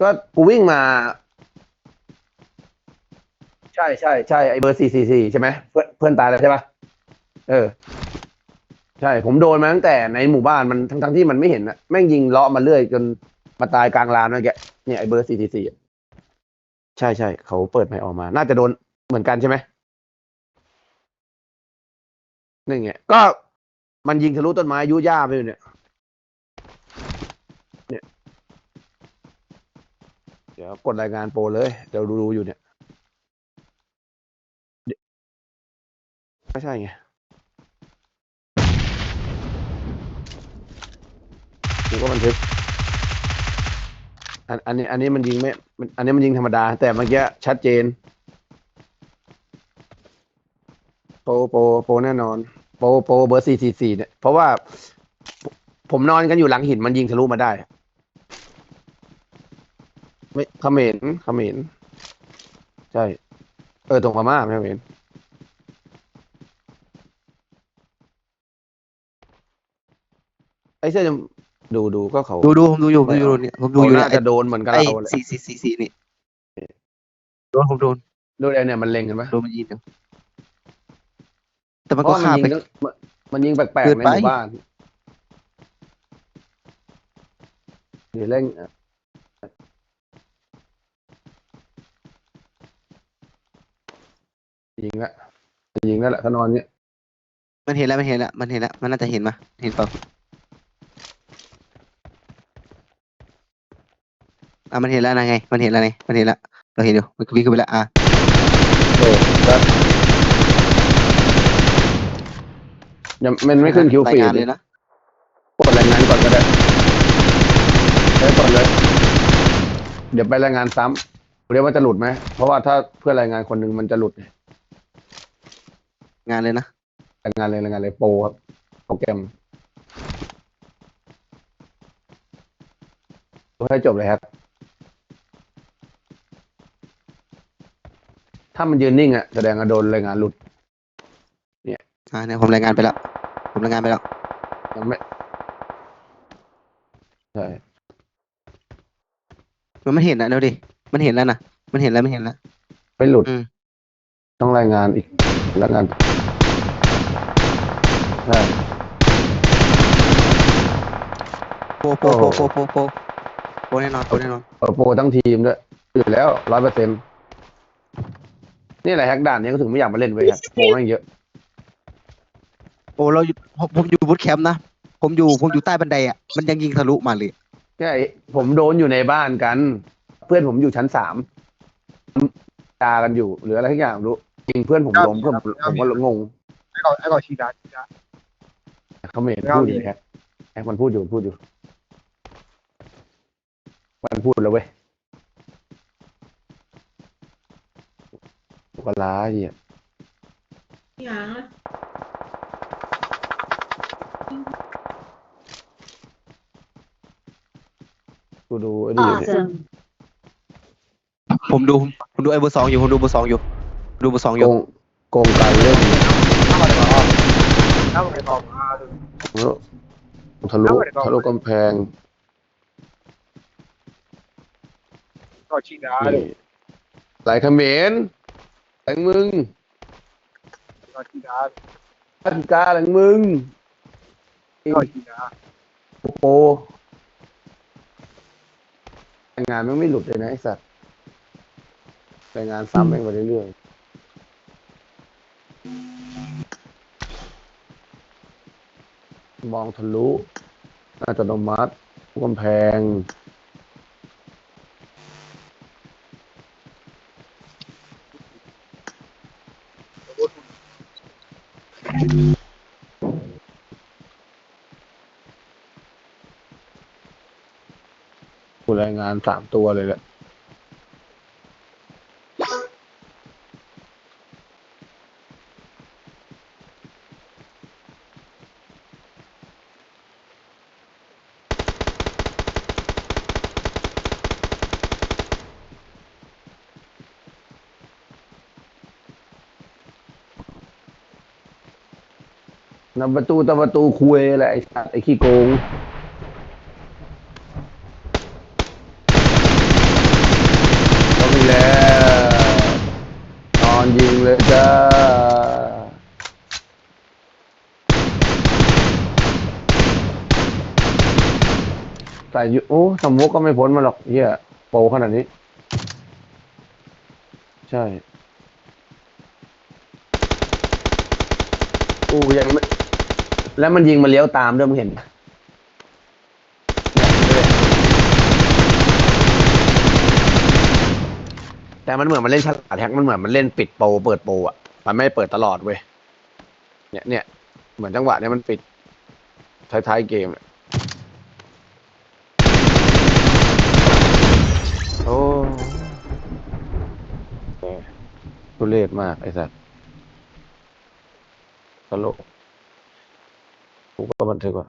ก็กูวิ่งมา ใช่ใช่ใช่ไอเบอร์สี่สี่สี่ใช่ไหมเพื่อนเพื่อนตายแล้วใช่ปะเออ ใช่ ผมโดนมาตั้งแต่ในหมู่บ้านมันทั้งทั้งที่มันไม่เห็นอะแม่งยิงเลาะมาเรื่อยจนมาตายกลางลานนั่นแกเนี่ยไอเบอร์สี่สี่สี่ใช่ใช่เขาเปิดไมค์ออกมา น่าจะโดนเหมือนกันใช่ไหมนี่ไงก็มันยิงทะลุต้นไม้ยุย่าไปอยู่เนี่ย เดี๋ยวกดรายงานโปรเลยเดี๋ยวดูๆอยู่เนี่ยไม่ใช่ไงดูก็บันทึกอันอันนี้ อันนี้มันยิงไม่มันอันนี้มันยิงธรรมดา แต่เมื่อกี้ชัดเจน โปรโปรโปรแน่นอน โปรโปรเบอร์สี่สี่สี่เนี่ย เพราะว่าผมนอนกันอยู่หลังหินมันยิงทะลุมาได้ ไม่เขมรเขมรใช่ เออตรงพม่าไม่เขมรไอ้เสื้อจำดูดูก็เขาดูดูผมดูอยู่ผมดูอยู่เนี่ยผมดูเขาอยู่เนี่น่ายจะโดนเหมือนกับไอ้เราแหละสี่สี่สี่สี่นี่โดนผมโดนดูไอ้เนี่ยมันเล็งกันปะโดนมันยิงอยู่แต่มันเพก็ราะว่าฆ่ามันไป ยิงมันมันยิงแปลกเกิๆนในไป หมู่บ้านเดี๋ยวเล่น ยิงละยิงแล้วแหละเขานอนเนี่ยมันเห็นแล้วมันเห็นแล้วมันเห็นแล้วมันน่าจะเห็นมาเห็นเปล่าอะมันเห็นแล้วนะไง มันเห็นแล้วไงมันเห็นแล้วเราเห็นอยู่มันวิ่งขึ้นไปแล้วอะเออแล้วยังมันไม่ขึ้นคิวราฟียดงานเลเลยยนะกดรายงานก่อนก็ได้ได้ก่อนเลย เดี๋ยวไปรายงานซ้ำเรียกว่าจะหลุดไหมเพราะว่าถ้าเพื่อนรายงานคนหนึ่งมันจะหลุด งานเลยนะรายงานเลยรายงานเลยโปรครับโปรแกรมให้จบเลยครับ ถ้ามันยืนนิ่งอะแสดงว่าโดนรายงานหลุดอ่าเนี่ยผมรายงานไปแล้ว ผมรายงานไปแล้ว ยังไม่ใช่มันไม่เห็นนะเดี๋ยวดิ มันเห็นแล้วนะ มันเห็นแล้วมันเห็นแล้ว ไม่หลุด อืม ต้องรายงานอีกรายงาน ใช่โปโปโปโปโปโปโปแน่นอนโปแน่นอนเออโปรทั้งทีมด้วยอยู่แล้วร้อยเปอร์เซ็นนี่แหละแฮกด่านนี้ก็ถึงไม่อยากมาเล่นเว้ยครับโปรแม่งเยอะโอ้เราอยู่ผมผมอยู่บูธแคมป์นะ ผมอยู่ผมอยู่ใต้บันไดอะมันยังยิงทะลุมาเลยใช่ผมโดนอยู่ในบ้านกัน เพื่อนผมอยู่ชั้นสามตากันอยู่หรืออะไรทุกอย่างไม่รู้ยิงเพื่อนผมล้มเพื่อนผมผมก็งงไอ้ก่อนไอ้ก่อนชีดาชีดา เขาไม่เห็นพูดอยู่เลยแฮกแฮกมันพูดอยู่มันพูดอยู่ มันพูดแล้วเว้ยกล้าเหี้ยอย่างกูดูไอ้นี่อยู่เนี่ย awesome ผมดูผมดูไอ้เบอร์สองอยู่ผมดูเบอร์สองอยู่ ดูเบอร์สองอโกยู่ งโกงไกลเรื่องนี้ถ้ามันก็ถ้ามันก็มาแล้ว ทะลุทะลุกำแพงก็ชีดานี่ไหลเขมรแหลงมึงก็ชีดาพันกาแหลงมึงก็ชีดาโอ้โหรายงานมันไม่หลุดเลยนะไอ้สัตว์รายงานซ้ำไปมาเรื่อยๆ มองทะลุอัตโนมัติกำแพงกูรายงานสามตัวเลยแหละ นำประตูตะประตูคุยแหละไอ้สัตว์ไอ้ขี้โกงก็มีแล้วนอนยิงเลยจ้าใส่ยโอ้สมุกก็ไม่พ้นมาหรอกเฮียโปขนาดนี้ ใช่กูยังไม่ แล้วมันยิงมาเลี้ยวตามด้วยมึงเห็นปะแต่มันเหมือนมันเล่นฉลาดแฮกมันเหมือนมันเล่นปิดโปรเปิดโปรอะ มันไม่เปิดตลอดเว้ย เนี่ยเนี่ยเหมือนจังหวะเนี้ยมันปิดท้ายๆเกมเนี่ยโอ้ทุเรศมากไอ้สัสตลก กูก็บันทึกว่า